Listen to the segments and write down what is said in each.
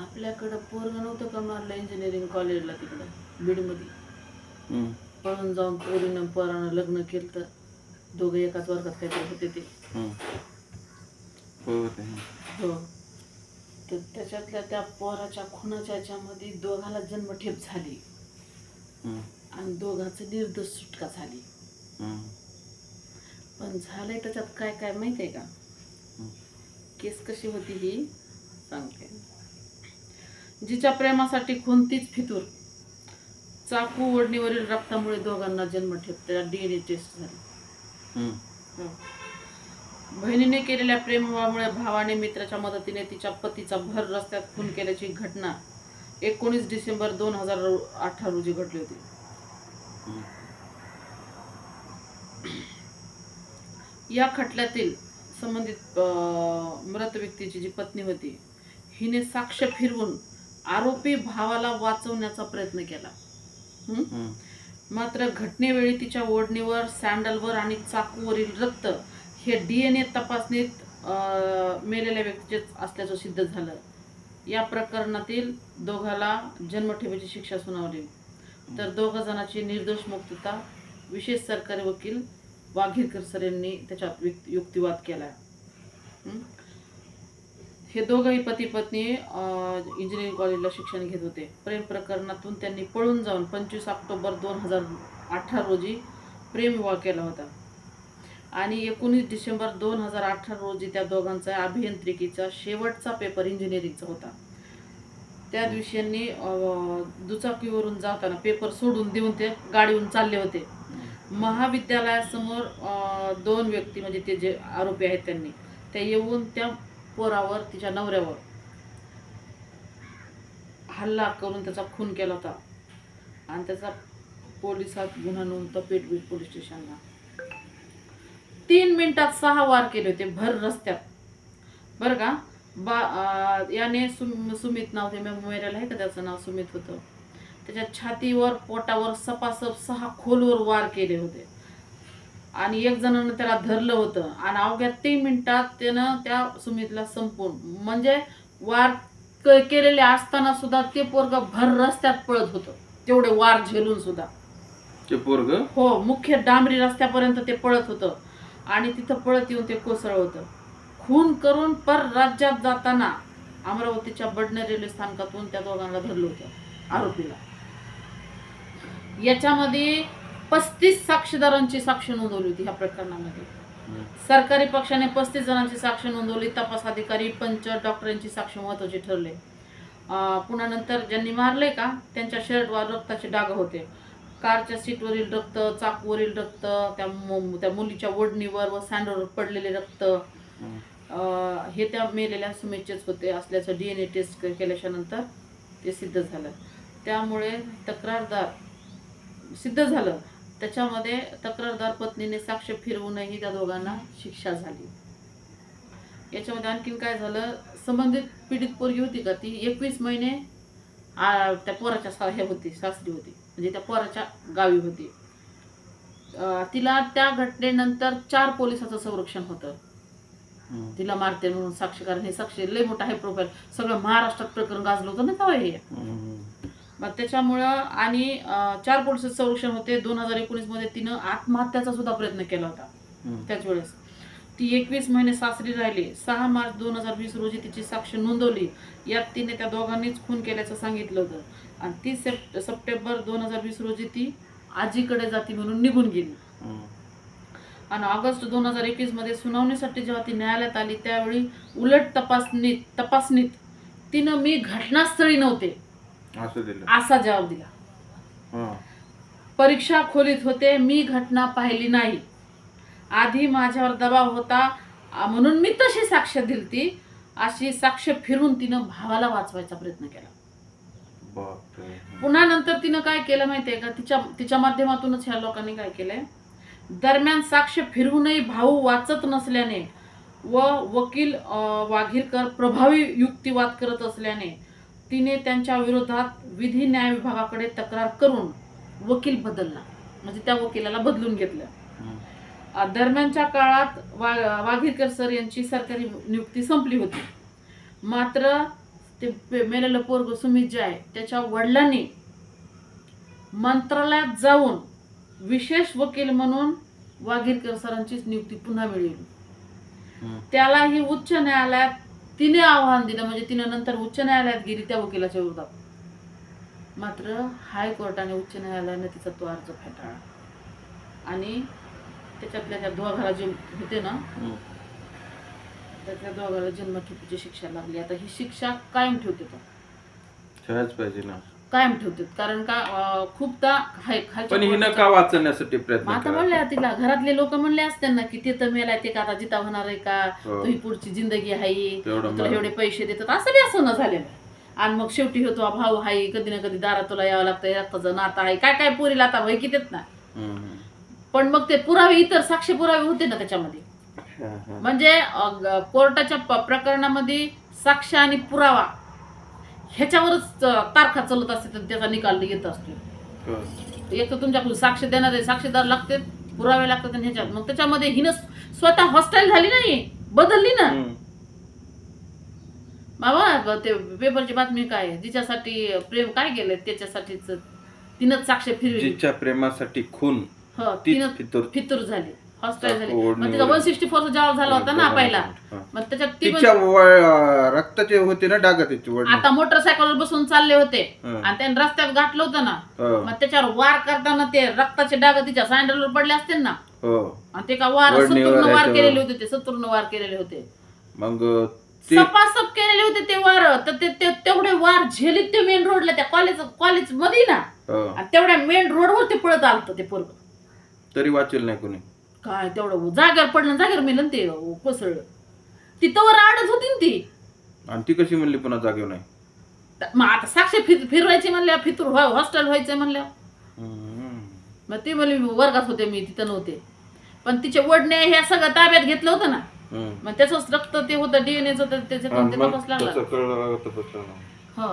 आपल्याकडं पोरग नव्हतं का मारलं इंजिनिअरिंग कॉलेजला तिकडं बीडमध्ये? पळून जाऊन पोरीनं पोरानं लग्न केलं तर दोघं एकाच वर्गात काहीतरी होते ते. हो. तर त्याच्यातल्या त्या पोराच्या खुनाच्या याच्यामध्ये दोघाला जन्मठेप झाली. आणि दोघांचं निर्दोष सुटका झाली. पण झालंय त्याच्यात काय काय माहिती आहे का? केस कशी होती ही? सांगते. जिच्या प्रेमासाठी कोणतीच फितूर? चाकू ओढणीवरील रक्तामुळे दोघांना जन्मठेप त्याला डीएनए टेस्ट झाली. हो. बहिणीने केलेल्या प्रेमामुळे भावाने मित्राच्या मदतीने तिच्या पतीचा भर रस्त्यात खून केल्याची घटना एकोणीस डिसेंबर दोन हजार अठरा रोजी घडली होती. या खटल्यातील संबंधित अं, मृत व्यक्तीची जी पत्नी होती हिने साक्ष फिरवून आरोपी भावाला वाचवण्याचा प्रयत्न केला. मात्र घटनेवेळी तिच्या ओढणीवर सँडलवर आणि चाकूवरील रक्त हे डी एन ए तपासणीत मेलेल्या व्यक्तीचेच असल्याचं सिद्ध झालं. या प्रकरणातील दोघाला जन्मठेपेची शिक्षा सुनावली. तर दोघ जणांची निर्दोष मुक्तता विशेष सरकारी वकील वाघीरकर सर यांनी त्याच्यात युक्त- युक्तिवाद केला. हे दोघंही पती पत्नी इंजिनिअरिंग कॉलेजला शिक्षण घेत होते. प्रेम प्रकरणातून त्यांनी पळून जाऊन पंचवीस ऑक्टोबर दोन हजार अठरा रोजी प्रेम विवाह केला होता. आणि एकोणीस डिसेंबर दोन हजार अठरा रोजी त्या दोघांचा अभियांत्रिकीचा शेवटचा पेपर इंजिनिअरिंगचा होता. त्या दिवशी यांनी दुचाकीवरून जाताना पेपर सोडून देऊन ते गाडीहून चालले होते. महाविद्यालयासमोर दोन व्यक्ती म्हणजे ते जे आरोपी आहेत त्यांनी ते येऊन त्या पोरावर तिच्या नवऱ्यावर. हल्ला करून त्याचा खून केला होता. आणि त्याचा पोलिसात गुन्हा नोंद पेटबीट पोलीस स्टेशनला. तीन मिनिटात सहा वार केले होते भर रस्त्यात. बरं का? बा याने सुम सुमित नाव ते मेमोरियल आहे का त्याचं नाव? सुमित होतं. त्याच्या छातीवर पोटावर सपासप सहा खोलवर वार केले होते. आणि एक जणांना त्याला धरलं होतं. आणि अवघ्या तीन मिनिटात त्यानं त्या सुमितला संपून म्हणजे वार केलेले असताना सुद्धा ते पोरग भर रस्त्यात पळत होतं. तेवढे वार झेलून सुद्धा. ते पोरग? हो मुख्य डांबरी रस्त्यापर्यंत ते पळत होतं. आणि तिथं पळत येऊन ते कोसळ होतं. खून करून पर राज्यात जाताना अमरावतीच्या बडणे रेल्वे स्थानकातून त्या दोघांना धरलं होतं आरोपीला. याच्यामध्ये पस्तीस साक्षीदारांची साक्ष नोंदवली होती ह्या प्रकरणामध्ये. सरकारी पक्षाने पस्तीस जणांची साक्ष नोंदवली तपास अधिकारी पंच डॉक्टरांची साक्ष महत्वाची ठरले. पुन्हा नंतर ज्यांनी मारले का त्यांच्या शर्टवर रक्ताचे डाग होते. कारच्या सीटवरील रक्त चाकूवरील रक्त त्या त्या मुलीच्या ओढणीवर व सँडवर पडलेले रक्त हे त्या मेलेल्या सुमेचेच होते असल्याचं डी एन ए टेस्ट केल्याच्यानंतर ते सिद्ध झालं. त्यामुळे तक्रारदार सिद्ध झालं. त्याच्यामध्ये तक्रारदार पत्नीने साक्ष फिरवूनही त्या दोघांना शिक्षा झाली. याच्यामध्ये आणखीन काय झालं संबंधित पीडित पोरगी होती का ती एकवीस महिने त्या पोराच्या सा हे होती सासरी होती म्हणजे त्या पोराच्या गावी होती. तिला त्या घटनेनंतर चार पोलिसाचं संरक्षण होतं. तिला मारते म्हणून साक्षी कारण हे साक्षी लय मोठं आहे प्रोफाईल सगळं महाराष्ट्रात प्रकरण गाजलं होतं ना तेव्हा हे. मग त्याच्यामुळं आणि चार पोलीस संरक्षण होते. दोन हजार एकोणीसमध्ये तिनं आत्महत्याचा सुद्धा प्रयत्न केला होता त्याच वेळेस ती एकवीस महिने सासरी राहिली. सहा मार्च दोन हजार वीस रोजी तिची साक्ष नोंदवली. यात तिने त्या दोघांनीच खून केल्याचं सांगितलं होतं. आणि तीस सेप सप्टेंबर दोन हजार वीस रोजी ती आजीकडे जाती म्हणून निघून गेली. आणि ऑगस्ट दोन हजार एकवीसमध्ये सुनावणीसाठी जेव्हा ती न्यायालयात आली त्यावेळी उलट तपासणीत तपासणीत तिनं मी घटनास्थळी नव्हते. असं दिलं. असा जबाब दिला. हा. परीक्षा खोलीत होते मी घटना पाहिली नाही. आधी माझ्यावर दबाव होता आ, म्हणून मी तशी साक्ष दिलती अशी साक्ष फिरून तिनं भावाला वाचवायचा प्रयत्न केला. बापरे. पुन्हा नंतर तिनं काय केलं माहितीये का? तिच्या तिच्या माध्यमातूनच ह्या लोकांनी काय केलंय? दरम्यान साक्ष फिरवूनही भाऊ वाचत नसल्याने व वकील अं, वाघीरकर प्रभावी युक्तिवाद करत असल्याने तिने त्यांच्या विरोधात विधी न्याय विभागाकडे तक्रार करून वकील बदलला. म्हणजे त्या वकिलाला बदलून घेतलं. दरम्यानच्या काळात वा वाघेरकर सर यांची सरकारी नियुक्ती संपली होती. मात्र ते मेलेलं पोरग सुमित जे आहे त्याच्या वडिलांनी मंत्रालयात जाऊन विशेष वकील म्हणून वागीरकर सरांचीच नियुक्ती पुन्हा मिळवली. त्यालाही उच्च न्यायालयात तिने आव्हान दिलं म्हणजे तिने नंतर उच्च न्यायालयात गेली त्या वकिलाच्या विरोधात. मात्र हायकोर्टाने उच्च न्यायालयाने तिचा तो अर्ज फेटाळला. आणि त्याच्यातल्या त्या दोघाला जे होते ना. त्यातल्या दोघाला जन्मठेपीची शिक्षा लागली. आता ही शिक्षा कायम ठेवते तो. खेळायच पाहिजे ना. कायम ठेवतात. कारण का अं, खूपदा हाय खालच्या पण हिनं का वाचण्यासाठी मग प्रयत्न आता करा म्हणल्या तिला घरातले लोक म्हणले असते ना की ते तर मेलाय ते का आता जिता होणार आहे का? हो. तुझी पुढची जिंदगी आहे. तेवढं तुला मला- एवढे पैसे देतात. असं बी असं न झालेलं. आहे. आणि मग शेवटी होतो भाऊ आहे कधी ना कधी दारात तुला यावं लागतं. रक्ताचं नातं आहे. काय काय पुरीला आता वय कितीत ना? हम्म, हम्म. पण मग ते पुरावे इतर साक्ष पुरावे होते ना त्याच्यामध्ये. हा, हा. म्हणजे अं, ग- कोर्टाच्या प- प्रकरणामध्ये साक्ष आणि पुरावा ह्याच्यावरच तारखा चालत असते तर त्याचा निकाल येत असतो. एक तर तुमच्याकडून साक्ष देणारे साक्षीदार लागते पुरावे लागतात आणि ह्याच्यात मग त्याच्यामध्ये हिनं स्वतः हॉस्टाईल झाली नाही बदलली ना. बाबा ते पेपरची बातमी काय? जिच्यासाठी प्रेम काय केलंय त्याच्यासाठीच तिनंच साक्ष फिरली जिच्या प्रेमासाठी खून हो फितूर झाली झाली ओढणी मग तिचा. वन सिक्स्टी फोर जॉब झाला होता ना पहिला. मग त्याच्यात ती तिच्या पण- व- रक्ताचे होते ना डागा त्याची वडणी. आता मोटरसायकलवर बसून चालले होते. आणि त्याने रस्त्यात गाठलं होतं ना. हो. मग त्याच्यावर वार करताना ते रक्ताचे डाग तिच्या सँडलवर पडले असतील ना. हो. आणि ते का वार वडणीवर सत्तूरनं वार याच्यावर. केलेले होते ते सत्तूरनं वार केलेले होते. मग ते सपासप केलेले होते ते वार. तर ते ते- तेवढे वार झेलीत ते मेन रोडला त्या कॉलेज कॉलेजमध्ये ना. हो. आणि तेवढ्या मेन रोडवर ते पळत आलत ते पोरग. तरी वाचेल नाही कोणी. काय तेवढं जागेवर पडलं जागेवर मेलं ते कोसळलं. तिथं आडत होती ना ती. आणि ती कशी म्हणली पुन्हा जागेव नाही? त- मग आता साक्ष फिर फिरवायची म्हणल्या फितूर हॉस्टेल व्हायचंय म्हणल्या. मग ती म्हणली मी वर्गात होते मी तिथं नव्हते. पण तिचे वडणे हे सगळं ताब्यात घेतलं होतं ना. मग त्याचंच रक्त ते होतं डीएनएचं तर हा, त्याच्यातून ते तपास लागला. तसं कळलं तपास लागला. हो.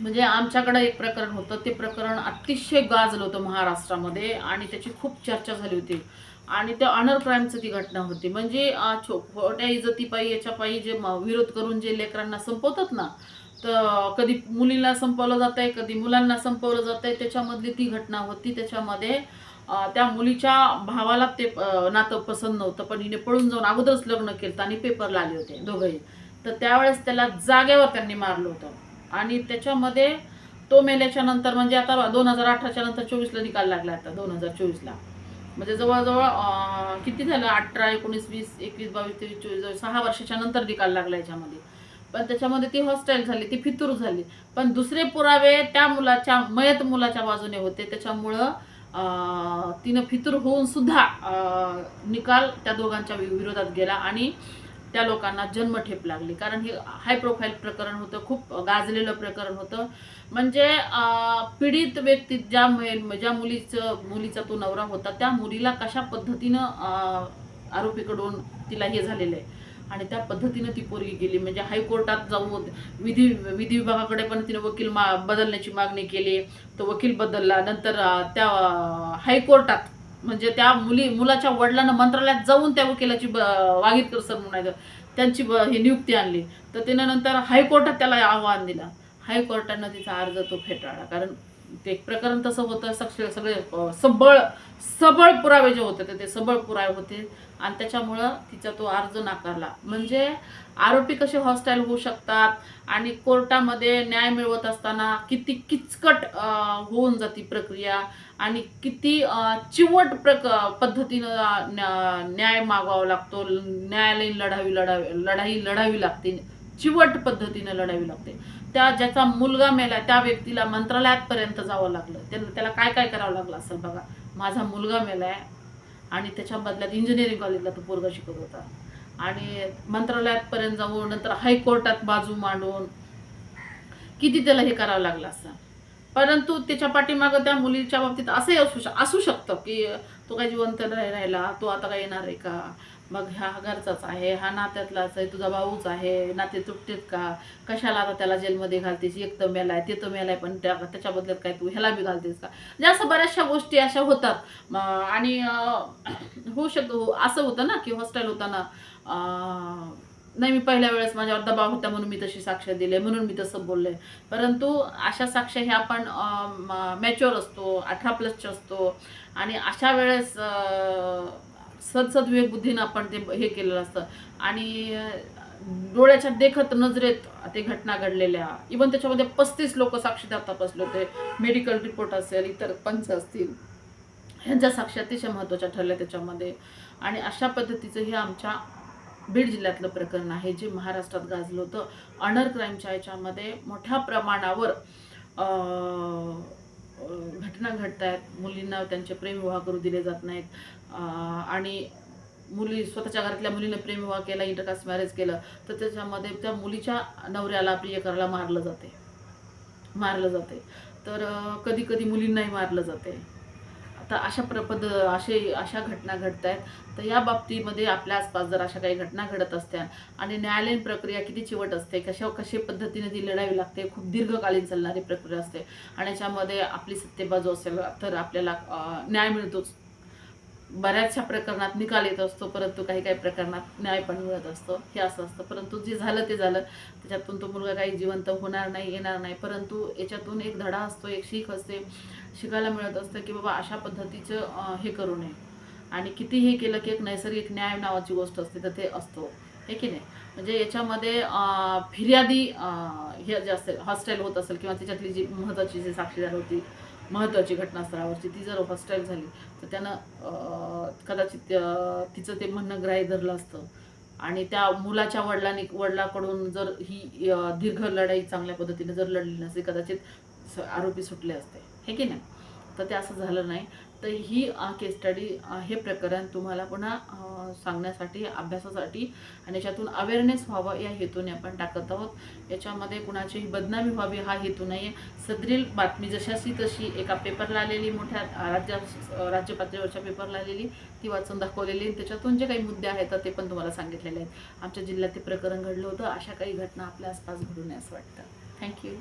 म्हणजे आमच्याकडं एक प्रकरण होतं. ते प्रकरण अतिशय गाजलं होतं महाराष्ट्रामध्ये आणि त्याची खूप चर्चा झाली होती. आणि त्या ऑनर क्राईमचं ती घटना होती. म्हणजे छो खोट्या इजतीपायी याच्यापायी जे विरोध करून जे लेकरांना संपवतात ना तर कधी मुलींना संपवलं जात आहे कधी मुलांना संपवलं जात आहे त्याच्यामधली ती घटना होती. त्याच्यामध्ये त्या मुलीच्या भावाला ते नातं पसंत नव्हतं पण हिने पळून जाऊन अगोदरच लग्न केलं आणि पेपरला आले होते दोघंही. तर त्यावेळेस त्याला जागेवर त्यांनी मारलं होतं. आणि त्याच्यामध्ये तो मेल्याच्या नंतर म्हणजे आता दोन हजार अठराच्या नंतर चोवीसला निकाल लागला आता दोन हजार चोवीसला. म्हणजे जवळजवळ किती झालं? अठरा एकोणीस वीस एकवीस बावीस तेवीस चोवीस जवळ सहा वर्षाच्या नंतर निकाल लागला याच्यामध्ये. पण त्याच्यामध्ये ती हॉस्टाईल झाली ती फितूर झाली. पण दुसरे पुरावे त्या मुलाच्या मयत मुलाच्या बाजूने होते. त्याच्यामुळं तिनं फितूर होऊन सुद्धा निकाल त्या दोघांच्या वि- विरोधात गेला. आणि त्या लोकांना जन्मठेप लागली. कारण हे हाय प्रोफाईल प्रकरण होतं खूप गाजलेलं प्रकरण होतं. म्हणजे पीडित व्यक्ती ज्या ज्या मुलीचं मुलीचा तो नवरा होता त्या मुलीला कशा पद्धतीनं आरोपीकडून तिला हे झालेलं आहे? आणि त्या पद्धतीनं ती पोरगी गेली. म्हणजे हायकोर्टात जाऊन विधी विधी विभागाकडे पण तिने वकील मा बदलण्याची मागणी केली. तो वकील बदलला. नंतर त्या हायकोर्टात म्हणजे त्या मुली मुलाच्या वडिलांना मंत्रालयात जाऊन त्या वकिलाची ब वागितकर सर म्हणायचं त्यांची ही नियुक्ती आणली. तर तिनं नंतर हायकोर्टात त्याला आव्हान दिलं. हायकोर्टानं तिचा अर्ज तो फेटाळला. कारण ते प्रकरण तसं होतं सक्ष सगळे सबळ सबळ पुरावे जे होते ते- ते सबळ पुरावे होते. आणि त्याच्यामुळं तिचा तो अर्ज नाकारला. म्हणजे आरोपी कसे हॉस्टाईल होऊ शकतात आणि कोर्टामध्ये न्याय मिळवत असताना किती किचकट होऊन जाती प्रक्रिया आणि किती चिवट प्रक पद्धतीनं न्याय मागवावा लागतो. न्यायालयीन लढावी लढावी लढाई लढावी लागते. चिवट पद्धतीनं लढावी लागते. त्या ज्याचा मुलगा मेला त्या व्यक्तीला मंत्रालयातपर्यंत जावं लागलं. त्याला त्याला काय काय करावं लागलं असेल बघा. माझा मुलगा मेलाय आणि त्याच्या बदल्यात इंजिनिअरिंग कॉलेजला तो पोरगा शिकत होता. आणि मंत्रालयातपर्यंत जाऊन नंतर हायकोर्टात बाजू मांडून किती त्याला हे करावं लागलं असं. परंतु त्याच्या पाठीमागं त्या मुलीच्या बाबतीत असंही असू शक असू शकतं की तो काय जिवंत नाही राहिला तो आता काय येणार आहे का? मग हा घरचाच आहे हा नात्यातलाच आहे तुझा भाऊच आहे नाते तुटतेत का? कशाला आता त्याला जेलमध्ये घालतेस? एक तर मेला आहे ते तर मेला आहे पण त्या त्याच्या बदल्यात काय तू ह्याला बी घालतेस का? म्हणजे असं बऱ्याचशा गोष्टी अशा होतात. आणि होऊ शकतो हो, असं होतं ना की हॉस्टेल होताना नाही मी पहिल्या वेळेस माझ्यावर दबाव होता म्हणून मी तशी साक्ष दिले म्हणून मी तसं बोलले. परंतु अशा साक्ष ह्या आपण मॅच्युअर असतो अठरा प्लसचे असतो. आणि अशा वेळेस सदसद्विवेक बुद्धीनं आपण ते हे केलेलं असतं. आणि डोळ्याच्या देखत नजरेत ते घटना घडलेल्या. इवन त्याच्यामध्ये पस्तीस लोक साक्षीदार तपासले होते. मेडिकल रिपोर्ट असेल इतर पंच असतील. ह्यांच्या साक्षी अतिशय महत्त्वाच्या ठरल्या त्याच्यामध्ये. आणि अशा पद्धतीचं हे आमच्या बीड जिल्ह्यातलं प्रकरण आहे जे महाराष्ट्रात गाजलं होतं. अनर क्राईमच्या याच्यामध्ये मोठ्या प्रमाणावर घटना घडत आहेत. मुलींना त्यांचे प्रेमविवाह करू दिले जात नाहीत. आणि मुली स्वतःच्या घरातल्या मुलीने प्रेमविवाह केला इंटरकास्ट मॅरेज केलं तर त्याच्यामध्ये त्या मुलीच्या नवऱ्याला प्रियकराला मारलं जाते. मारलं जाते. तर कधी कधी मुलींनाही मारलं जाते. आता अशा प्रपद असे अशा घटना घडत आहेत तर या बाबतीमध्ये आपल्या आसपास जर अशा काही घटना घडत असत्या आणि न्यायालयीन प्रक्रिया किती चिवट असते कशा कशा पद्धतीने ती लढावी लागते खूप दीर्घकालीन चालणारी प्रक्रिया असते. आणि याच्यामध्ये आपली सत्तेबाजू असेल तर आपल्याला न्याय मिळतोच. बऱ्याचशा प्रकरणात निकाल येत असतो परंतु काही काही प्रकरणात न्याय पण मिळत असतो. हे असं असतं. परंतु जे झालं ते झालं. त्याच्यातून तो मुलगा काही जिवंत होणार नाही येणार नाही. परंतु याच्यातून एक धडा असतो एक शीख असते. शिकायला मिळत असतं की बाबा अशा पद्धतीचं हे करू नये. आणि किती हे केलं की एक नैसर्गिक न्याय नावाची गोष्ट असते तर ते असतो. हे की नाही? म्हणजे याच्यामध्ये फिर्यादी हे जे असेल हॉस्टेल होत असेल किंवा त्याच्यातली जी महत्त्वाची जी साक्षीदार होती महत्त्वाची घटनास्थळावरची. ती जर हॉस्टाईल झाली तर त्यानं कदाचित तिचं ते म्हणणं ग्राह्य धरलं असतं. आणि त्या मुलाच्या वडिलांनी वडिलाकडून जर ही दीर्घ लढाई चांगल्या पद्धतीने जर लढली नसते कदाचित आरोपी सुटले असते. हे की नाही? तर ते असं झालं नाही. तर ही केस स्टडी हे प्रकरण तुम्हाला पुन्हा सांगण्यासाठी अभ्यासासाठी आणि याच्यातून अवेअरनेस व्हावं या हेतूने आपण टाकत आहोत. याच्यामध्ये कुणाचीही बदनामी व्हावी हा हेतू नाही आहे सदरील बातमी जशाशी तशी एका पेपरला आलेली मोठ्या राज्या राज्य पातळीवरच्या पेपरला आलेली ती वाचून दाखवलेली आणि त्याच्यातून जे काही मुद्दे आहेत तर ते पण तुम्हाला सांगितलेले आहेत. आमच्या जिल्ह्यात ते प्रकरण घडलं होतं. अशा काही घटना आपल्या आसपास घडू नये असं वाटतं. थँक्यू